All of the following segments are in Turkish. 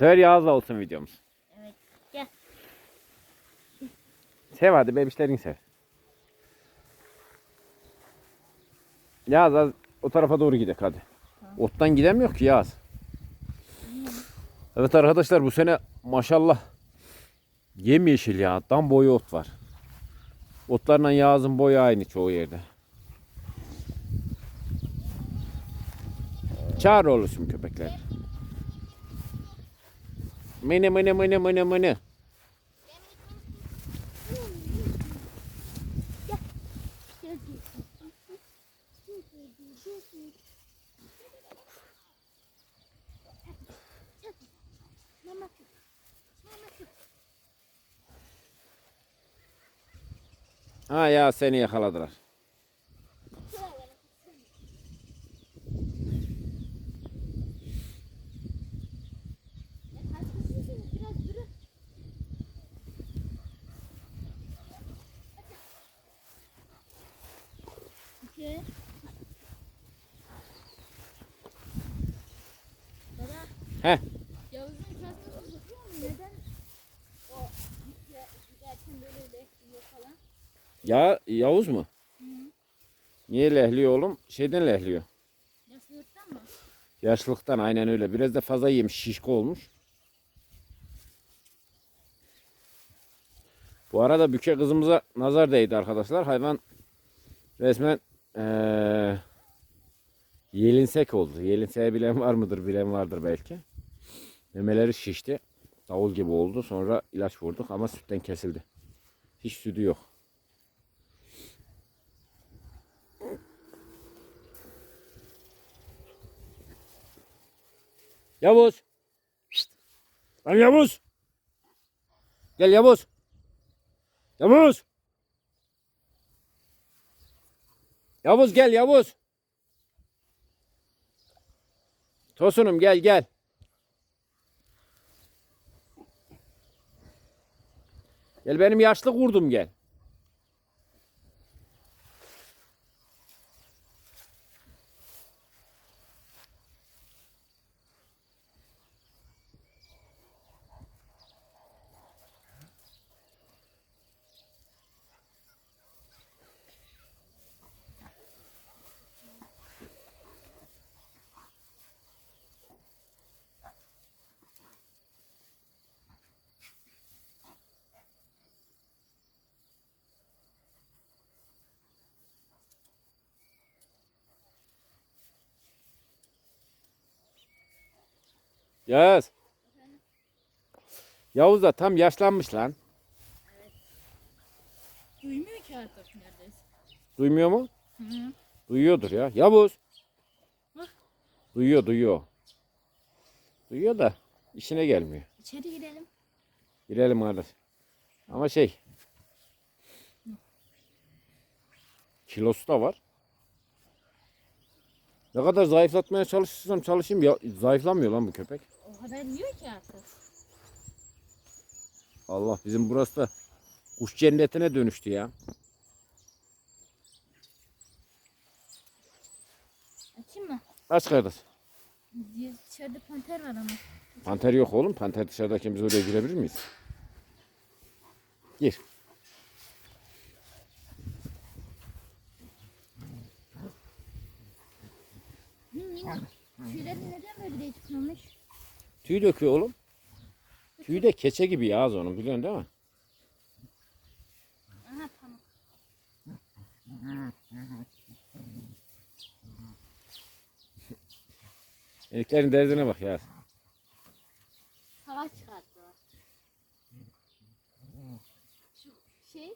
sefer Yağız'la olsun videomuz. Evet. Gel. Sev hadi bebişlerini sev. Yağız az o tarafa doğru gidelim hadi. Ottan gidemiyor ki Yağız. Evet arkadaşlar bu sene maşallah yemyeşil ya. Tam boyu ot var. Otlarla Yağız'ın boyu aynı çoğu yerde. Çağır olursun köpekler. Mene mene mene mene mene. Ha ya seni yakaladılar. Biraz durun. İki. Baba. Heh. Yavuz'un kasası tutuyor mu? Neden? O gider- giderken böyle bekliyor falan. Ya Yavuz mu? Niye lehliyor oğlum? Şeyden lehliyor. Yaşlılıktan mı? Yaşlılıktan aynen öyle. Biraz da fazla yemiş şişko olmuş. Bu arada büke kızımıza nazar değdi arkadaşlar. Hayvan resmen eee yelinsek oldu. Yelinseği bilen var mıdır? Bilen vardır belki. Memeleri şişti. Davul gibi oldu. Sonra ilaç vurduk ama sütten kesildi. Hiç sütü yok. Yavuz. Şşt. Lan Yavuz. Gel Yavuz. Yavuz. Yavuz gel Yavuz. Tosunum gel gel. Gel benim yaşlı kurdum gel. Yaz. Yavuz da tam yaşlanmış lan. Duymuyor ki artık neredeyse. Duymuyor mu? Hı. Duyuyordur ya. Yavuz. Bak. Duyuyor duyuyor. Duyuyor da işine gelmiyor. İçeri girelim. Girelim kardeş. Ama şey. Kilosu da var. Ne kadar zayıflatmaya çalışırsam çalışayım ya zayıflamıyor lan bu köpek. O kadar yiyor ki artık. Allah bizim burası da kuş cennetine dönüştü ya. Açayım mı? Aç kardeş. Dışarıda panter var ama. Panter yok oğlum. Panter dışarıdayken biz oraya girebilir miyiz? Gir. Tüyleri neden böyle değişikmiş? Tüy döküyor oğlum. Tüy de keçe gibi ya az onun biliyorsun değil mi? Aha pamuk. Derdine bak ya. Hava çıkarttılar. Şu şey.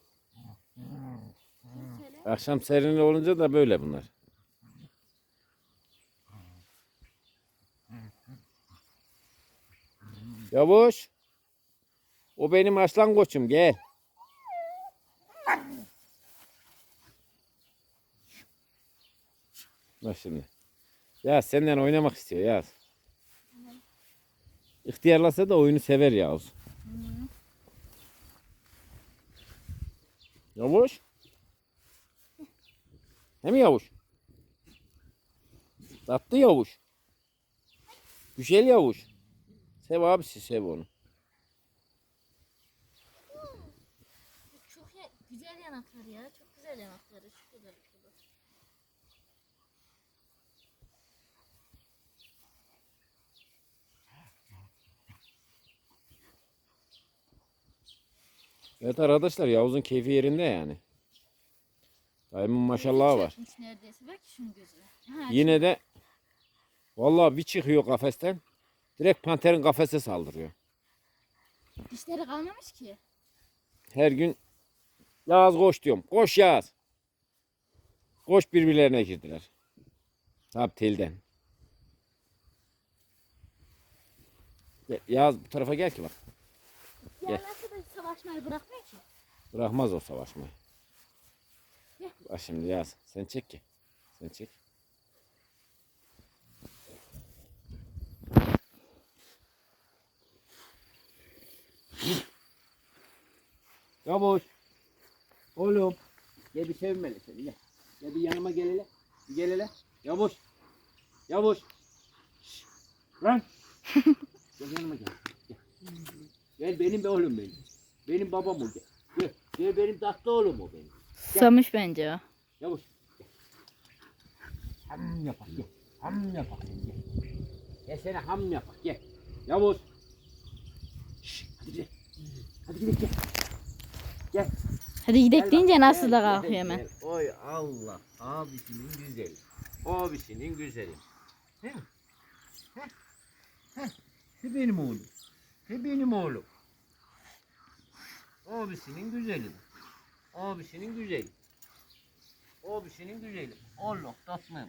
Akşam serin olunca da böyle bunlar. Yavaş. O benim aslan koçum gel. Bak şimdi. Ya senden oynamak istiyor ya. İhtiyarlasa da oyunu sever Yavuz. Yavaş. Hem yavuş. Tatlı yavuş. Güzel yavuş. Sev abisi sev onu. Çok ya, güzel yanakları ya. Çok güzel yanakları. Çok güzel. Evet arkadaşlar Yavuz'un keyfi yerinde yani. Dayımın maşallahı var. Neredeyse. Bak şunun gözüne. Ha, Yine de vallahi bir çıkıyor kafesten. Direkt panterin kafese saldırıyor. Dişleri kalmamış ki. Her gün Yağız koş diyorum. Koş Yağız. Koş birbirlerine girdiler. Tabi telden. Yağız bu tarafa gel ki bak. Ya Gel. nasıl da savaşmayı bırakmıyor ki. Bırakmaz o savaşmayı. Gel. Bak şimdi Yağız sen çek ki. Sen çek. Yavaş. Oğlum. Gel bir sevmeli seni gel. Gel bir yanıma gel hele. Bir gel hele. Yavaş. Yavaş. Şşş. Lan. gel yanıma gel. Gel. Gel benim be oğlum benim. Benim babam o gel. Gel. Gel benim tatlı oğlum o benim. Susamış bence o. Yavaş. Gel. Ham yapak gel. Ham yapak sen gel. Gel sana ham yapak gel. Yavuz. Hadi gidelim gel. Gel. Hadi gidelim deyince nasıl da kalkıyor hemen. gel. Oy Allah. Abisinin güzeli. Abisinin güzeli. He? He? He? He benim oğlum. He benim oğlum. Abisinin güzeli. Abisinin güzeli. Abisinin güzeli. Allah tatlı mı?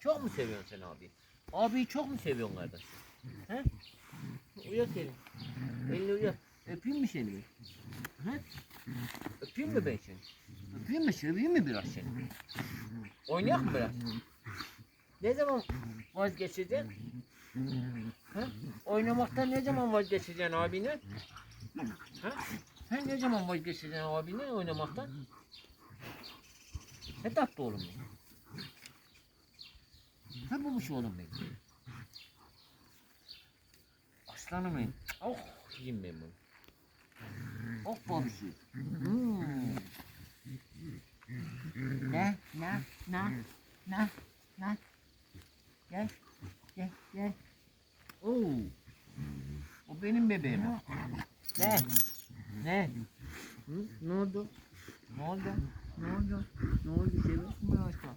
Çok mu seviyorsun sen abi? Abiyi çok mu seviyorsun kardeş? He? Uyak elini. Elini uyak. Öpeyim mi seni? He? Öpeyim mi ben seni? Öpeyim mi? Seveyim mi biraz seni? Oynayak mı biraz? Ne zaman vazgeçeceksin? Ha? Oynamaktan ne zaman vazgeçeceksin abine? Ha? Ha, ne zaman vazgeçeceksin abine oynamaktan? Ne tatlı oğlum benim. Bu şu oğlum benim. Aslanım benim. Oh yiyeyim ben bunu. Oh babişi. Hmm. Ne? Ne? Ne? Ne? Ne? Gel. Gel. Gel. Oo. O benim bebeğim. Ne? Ne? Hı? Ne oldu? Ne oldu? Ne oldu? Ne oldu? Sevet mi aşağı?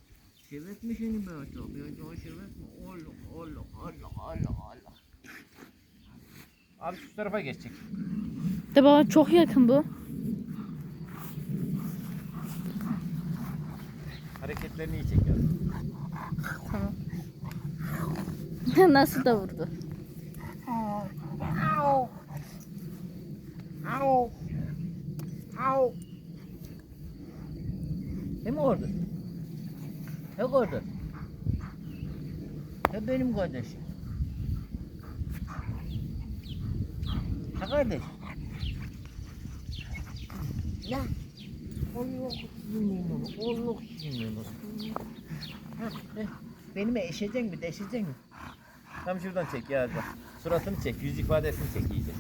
Sevet mi seni aşağı? Bir aşağı sevet mi? Allah Allah Allah Allah. Abi şu tarafa geçecek. De baba çok yakın bu. Hareketlerini iyi çekiyor. Tamam. nasıl da vurdu. Au. Au. Au. Hem orada. Hem orada. Hem benim kardeşim. Kardeş. Ya. Allah sizin Allah sizin Ha, ne? Benimle eşecek mi, deşecek mi? Tam şuradan çek ya. bak. Suratını çek, yüz ifadesini çek iyice.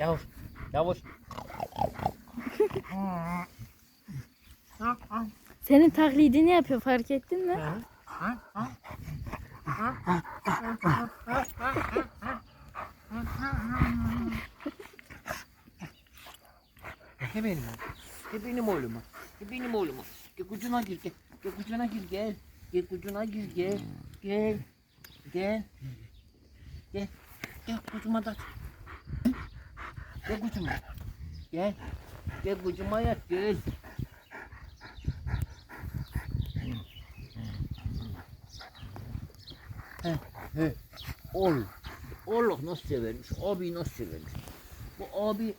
Yavaş, yavaş. Senin taklidini yapıyor fark ettin mi? He benim oğlum. He benim oğlum. He benim oğlum. Gel kucuna gir gel. Gel kucuna gir gel. Gel kucuna gir gel. Gel. Gel. Gel. Gel kucuma da. Gel kucuma. Gel. Gel kucuma yat gel. He, he. Oğlum. Oğlum nasıl severmiş. Abi nasıl severmiş. Bu abi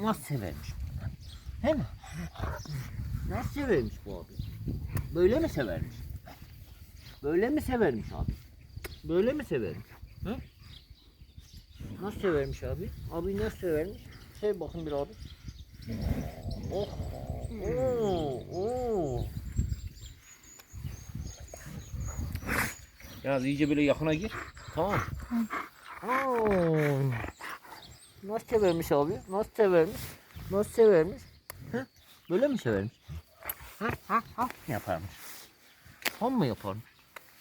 nasıl severmiş. He mi? Nasıl severmiş bu abi? Böyle mi severmiş? Böyle mi severmiş abi? Böyle mi severmiş? Hı? Nasıl severmiş abi? Abi nasıl severmiş? Sev bakın bir abi. Oh. Oo, oo. Biraz iyice böyle yakına gir. Tamam. Oo. Nasıl severmiş abi? Nasıl severmiş? Nasıl severmiş? Hı? Böyle mi severmiş? Ha ha ha mı yaparmış? Ham mı yaparmış?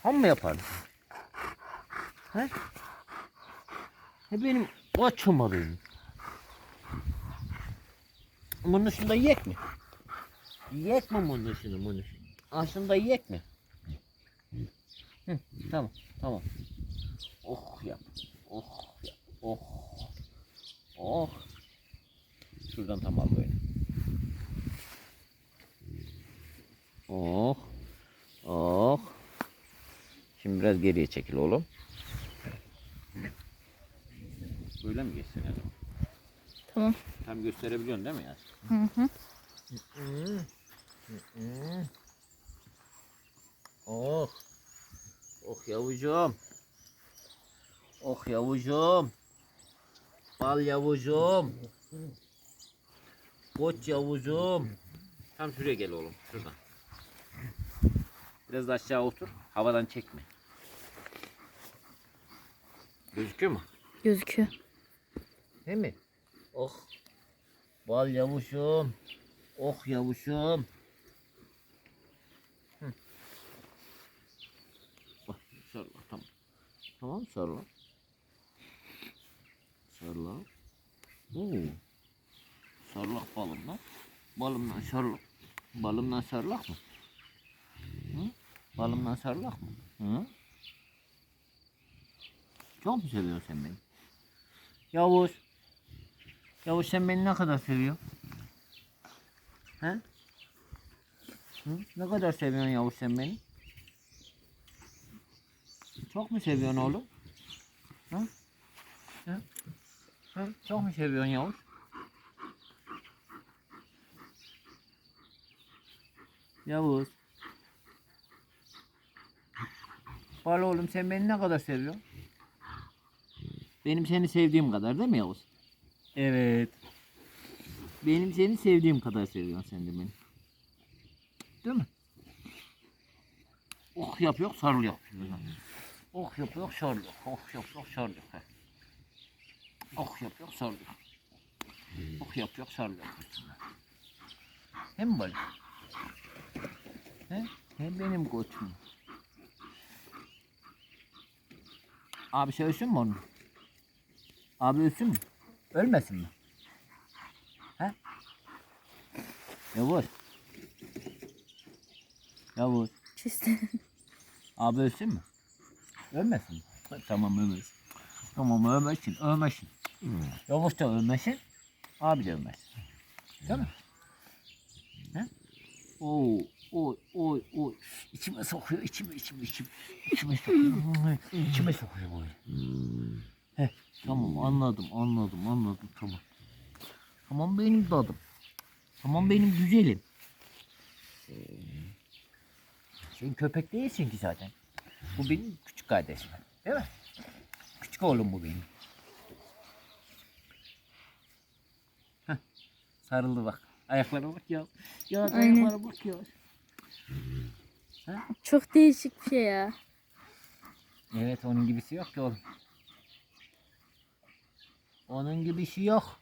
Ham mı yaparmış? He? He benim açma benim. Bunun dışında yiyek mi? Yiyek mi bunun dışında bunun dışında? Aslında yiyek mi? Hı, tamam tamam. Oh yap. Oh yap. Oh. Oh. Şuradan tam al böyle. Oh. Oh. Şimdi biraz geriye çekil oğlum. Böyle mi geçsin yani? Tamam. Tam gösterebiliyorsun değil mi ya? Hı hı. Oh. Oh yavucum. Oh yavucum. Bal yavucum. Koç yavucum. Tam şuraya gel oğlum. Şuradan. Biraz da aşağı otur. Havadan çekme. Gözüküyor mu? Gözüküyor. Değil mi? Oh. Bal yavuşum. Oh yavuşum. Hı. Bak sarla tamam. Tamam sarla. Sarla. Oo. Sarlak balımdan. Balımdan sarlak. Balımdan sarlak mı? Hı? Balımdan sarlak mı? Hı? Çok mu seviyorsun sen beni? Yavuz. Yavuz sen beni ne kadar seviyorsun? He? Hı? Ne kadar seviyorsun Yavuz sen beni? Çok mu seviyorsun oğlum? Hı? Hı? Hı? Çok mu seviyorsun Yavuz? Yavuz. Bal oğlum sen beni ne kadar seviyorsun? Benim seni sevdiğim kadar değil mi Yavuz? Evet. Benim seni sevdiğim kadar seviyorsun sen de beni. Değil mi? Oh yapıyor, sarılıyor. Oh yapıyor, sarılıyor. Oh yapıyor, sarılıyor. Oh yapıyor, sarılıyor. Oh yapıyor, sarılıyor. Hem böyle. He? Hem benim koçum. Abi sevsin mi onu? Abi ölsün mü? Ölmesin mi? He? Yavuz. Yavuz. Çizdi. Abi ölsün mü? Ölmesin mi? Tamam ölmesin. Tamam ölmesin, ölmesin. Yavuz da ölmesin. Abi de ölmesin. Değil mi? He? Oo, oy, oy, oy. İçime sokuyor, içime, içime, içime. İçime sokuyor. içime sokuyor böyle. Heh, tamam anladım, anladım, anladım. Tamam. Tamam benim dadım. Tamam benim güzelim. Sen köpek değilsin ki zaten. Bu benim küçük kardeşim. Değil mi? Küçük oğlum bu benim. Sarıldı bak. Ayaklara bak ya. Ya Aynen. ayaklara bak ya. Çok değişik bir şey ya. Evet onun gibisi yok ki oğlum. Onun gibisi yok.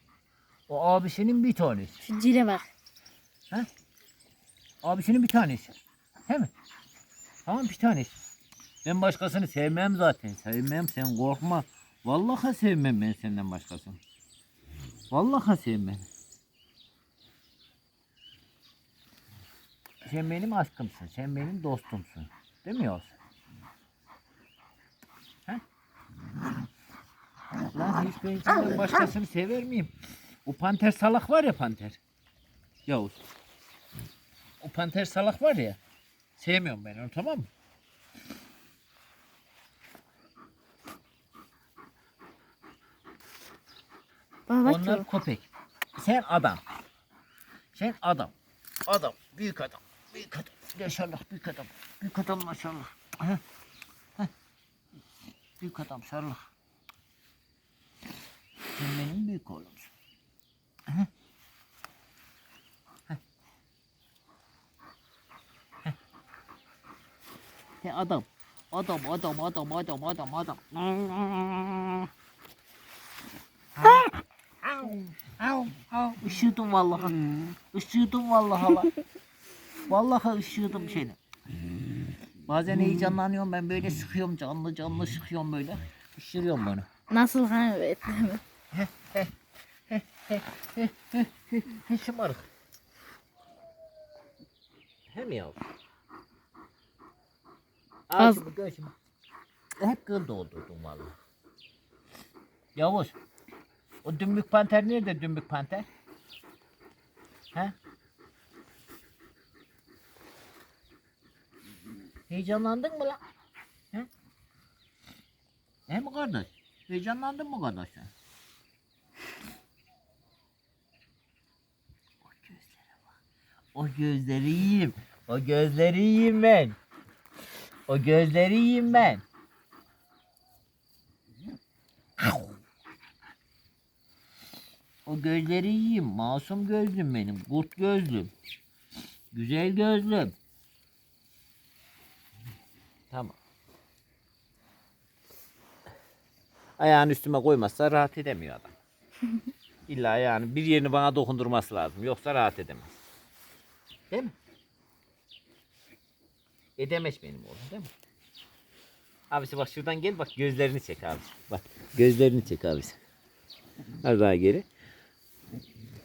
O abisinin bir tanesi. Şu cile bak. Abisinin bir tanesi. Değil mi? Tamam bir tanesi. Ben başkasını sevmem zaten. Sevmem sen korkma. Vallahi sevmem ben senden başkasını. Vallahi sevmem. Sen benim aşkımsın. Sen benim dostumsun. Değil mi Yavuz? He? Lan hiç ben senden başkasını sever miyim? O panter salak var ya panter. Yavuz. O panter salak var ya. Sevmiyorum ben onu tamam mı? Onlar köpek. Sen adam. Sen adam. Adam. Büyük adam. Büyük adam. Maşallah büyük adam. Büyük adam maşallah. Heh. Heh. Büyük adam maşallah. Sen benim büyük oğlumsun. Heh. Heh. Heh. He adam. Adam, adam, adam, adam, adam, adam. Au, au, ışıyordum vallahi. Işıyordum vallahi. Vallahi ışıyordum seni. Bazen heyecanlanıyorum ben böyle sıkıyorum canlı canlı sıkıyorum böyle. Işırıyorum bana. Nasıl hani mi? He şımarık. Hem ya. Az- Ağzımı gözümü. Hep kıl doldurdum vallahi. Yavuz. O dümbük panter nerede dümbük panter? He? Heyecanlandın mı lan? He? He mi kardeş? Heyecanlandın mı kardeş sen? O gözlere bak. O gözleri yiyeyim. O gözleri yiyeyim ben. O gözleri yiyeyim ben. O gözleri yiyeyim. Masum gözlüm benim. Kurt gözlüm. Güzel gözlüm. Tamam. Ayağını üstüme koymazsa rahat edemiyor adam. İlla yani bir yerini bana dokundurması lazım. Yoksa rahat edemez. Değil mi? Edemez benim oğlum değil mi? Abisi bak şuradan gel bak gözlerini çek abi. Bak gözlerini çek abisi. Az daha geri.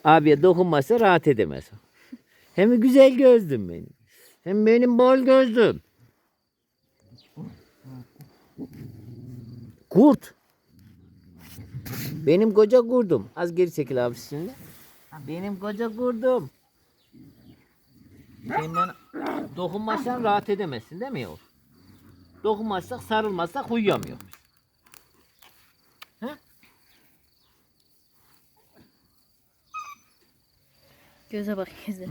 Abiye dokunmazsa rahat edemez. Hem güzel gözlüm benim. Hem benim bol gözlüm. Kurt. Benim koca kurdum. Az geri çekil abi şimdi. Benim koca kurdum. Senden dokunmazsan rahat edemezsin değil mi yavrum? Dokunmazsak sarılmazsak uyuyamıyor. Göze bak göze.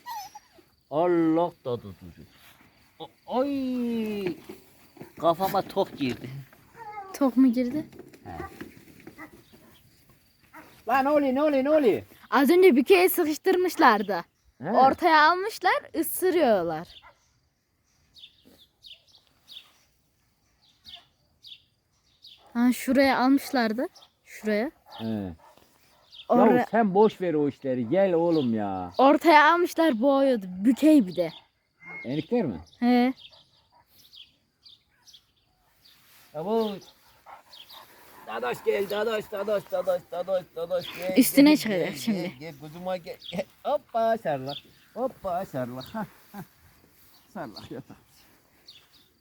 Allah tadı tuzu. Oy! Kafama tok girdi. Tok mu girdi? Lan ne oluyor ne oluyor ne oluyor? Az önce bükeye sıkıştırmışlardı. Ortaya almışlar ısırıyorlar. Ha şuraya almışlardı. Şuraya. He. Oraya, Ya sen boş ver o işleri. Gel oğlum ya. ortaya almışlar boğuyordu. Bükey bir de. Enikler mi? He. Yavuz. Dadaş gel dadaş dadaş dadaş dadaş dadaş gel. Üstüne gel, çıkacak gel, şimdi. Gel, gel kuzuma gel. gel. Hoppa sarlak. Hoppa ha. Sarlak yatak.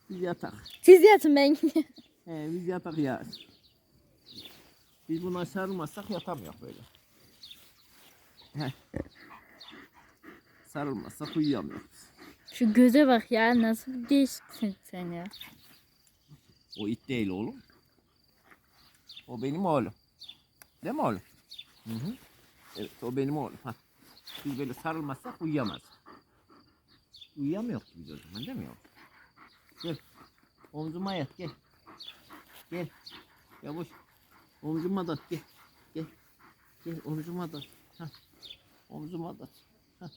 Biz yatak. Siz yatın ben gideyim. He biz yatak ya. Biz buna sarılmazsak yatamıyor böyle. Heh. Sarılmazsak uyuyamıyoruz. Şu göze bak ya nasıl değişiksin sen ya. O it değil oğlum. O benim oğlum. Değil mi oğlum? Hı hı. Evet o benim oğlum. Ha. Biz böyle sarılmazsak uyuyamaz. Uyuyamıyor ki biz o zaman değil mi oğlum? Gel. Omzuma yat gel. Gel. Yavaş. Omzuma da gel. Gel. Gel omzuma da. Ha. Omzuma da. Ha.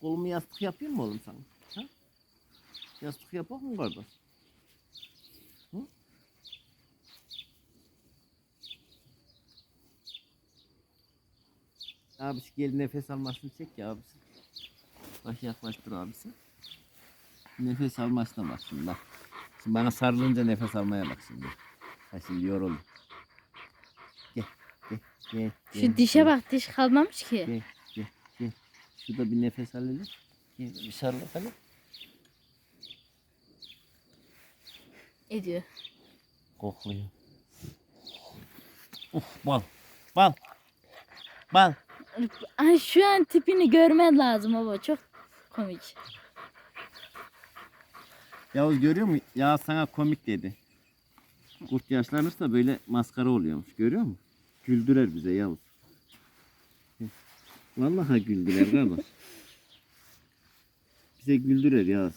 Kolumu yastık yapayım mı oğlum sana? Ha? Yastık yapalım mı kardeş? Abisi gel nefes almasını çek ya abisi. Bak yaklaştır abisi. Nefes almasına bak şimdi bak. Şimdi bana sarılınca nefes almaya bak şimdi. Ha şimdi yoruldu. Gel gel gel. Şu gel, dişe gel, bak diş kalmamış ki. Gel gel gel. Şurada bir nefes al hele. Gel bir sarıl bakalım. Ediyor. Kokluyor. Uf bal. Bal. Bal. Şu an tipini görmen lazım baba çok komik. Yavuz görüyor musun? Ya sana komik dedi. Kurt yaşlanırsa böyle maskara oluyormuş. Görüyor musun? Güldürer bize Yavuz. Vallahi güldüler kardeş. Bize güldürür Yağız.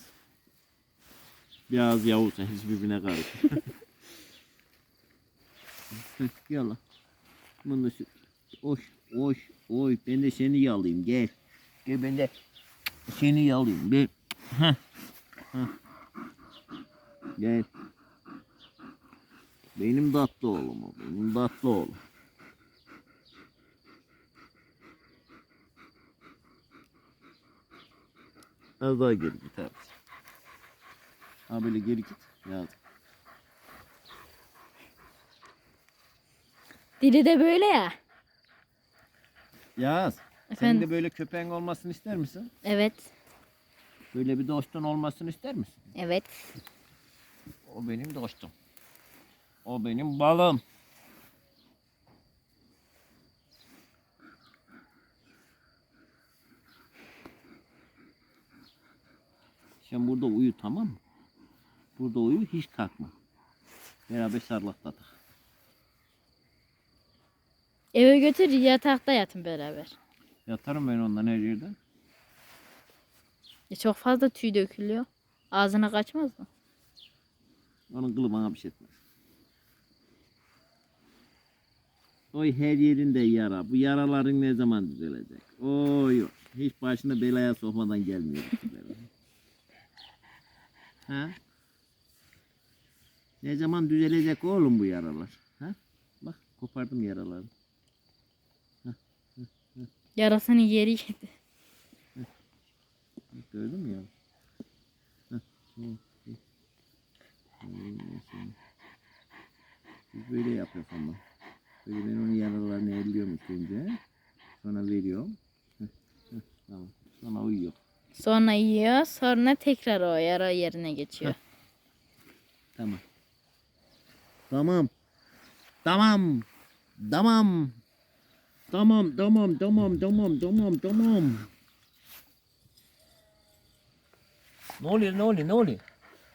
Yağız Yavuz hepsi birbirine karışır. Yala. Bunu şu oş oş oy ben de seni yalayayım gel. Gel ben de seni yalayayım gel. Gel. Benim tatlı oğlum o. Benim tatlı oğlum. Az daha geri git abi. Ha böyle geri git. Yaz. Dili de böyle ya. Yaz. Senin Efendim. de böyle köpeğin olmasını ister misin? Evet. Böyle bir dostun olmasını ister misin? Evet. O benim dostum. O benim balım. Sen burada uyu tamam mı? Burada uyu hiç kalkma. Beraber sarlakladık. Eve götür yatakta yatın beraber. Yatarım ben ondan her yerde. E çok fazla tüy dökülüyor. Ağzına kaçmaz mı? Onun kılı bana bir şey etmez. Oy her yerinde yara. Bu yaraların ne zaman düzelecek? Oy. Hiç başına belaya sokmadan gelmiyor. ha? Ne zaman düzelecek oğlum bu yaralar? Ha? Bak kopardım yaraları. Yarasını yeri yedi. Gördün mü ya? Biz böyle yapıyoruz ama. Böyle ben onun yaralarını elliyorum önce. Sonra veriyorum. Tamam. Sonra uyuyor. Sonra yiyor. Sonra tekrar o yara yerine geçiyor. Tamam. Tamam. Tamam. Tamam. Tamam, tamam, tamam, tamam, tamam, tamam. Ne oluyor ne oluyor ne oluyor?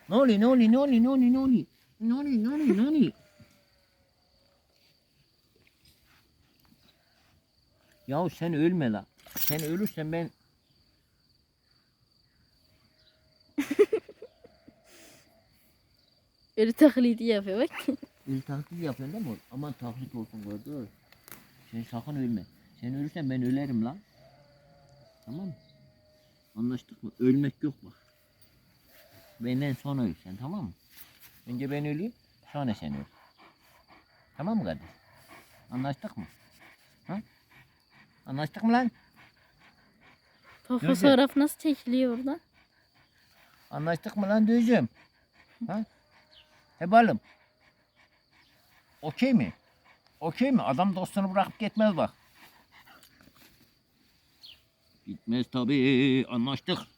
Ne oluyor ne oluyor ne oluyor ne oluyor ne oluyor? Ne oluyor ne oluyor ne oluyor? Yahu sen ölme la. Sen ölürsen ben Öyle taklidi yapıyor bak. Öyle taklit yapıyorsun değil mi? Aman taklit olsun gördün. Sen sakın ölme. Sen ölürsen ben ölerim lan. Tamam mı? Anlaştık mı? Ölmek yok bak. Benden sonra öl sen tamam mı? Önce ben öleyim sonra sen öl. Tamam mı kardeş? Anlaştık mı? Ha? Anlaştık mı lan? Nerede? fotoğraf nasıl çekiliyor oradan? Anlaştık mı lan düzüm? Ha? He balım. Okey mi? Okey mi? Adam dostunu bırakıp gitmez bak. Gitmez tabii. Anlaştık.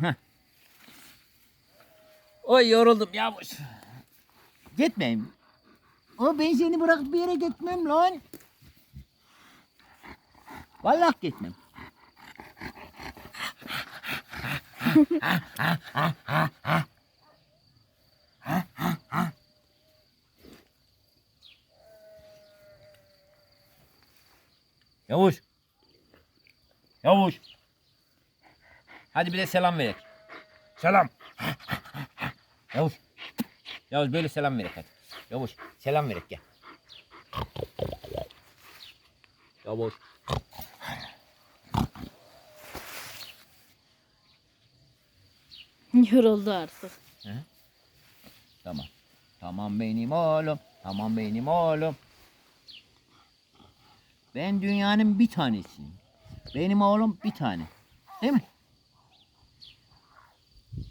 Heh. Oy yoruldum yavaş. Gitmeyeyim. O ben seni bırakıp bir yere gitmem lan. Vallahi gitmem. Yavuş. Yavuş. Hadi bir de selam verek. Selam. Yavuş. Yavuş böyle selam verek hadi. Yavuş selam verek gel. Yavuş. Yoruldu artık. Tamam. Tamam benim oğlum. Tamam benim oğlum. Ben dünyanın bir tanesiyim. Benim oğlum bir tane. Değil mi?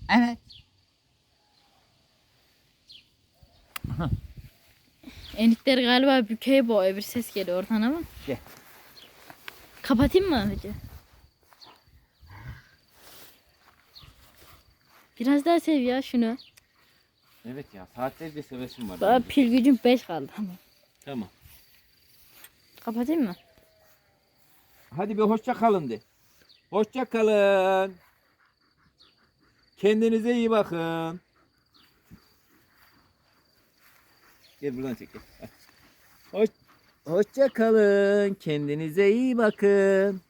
Evet. Enitler galiba bükey boğuyor bir ses geliyor oradan ama. Gel. Kapatayım mı Hacı? Biraz daha sev ya şunu. Evet ya saatlerce sevesim var. Daha pil gücüm 5 kaldı ama. Tamam. Kapatayım mı? Hadi bir hoşça kalın de. Hoşça kalın. Kendinize iyi bakın. Gel buradan çek. Hoş, hoşça kalın. Kendinize iyi bakın.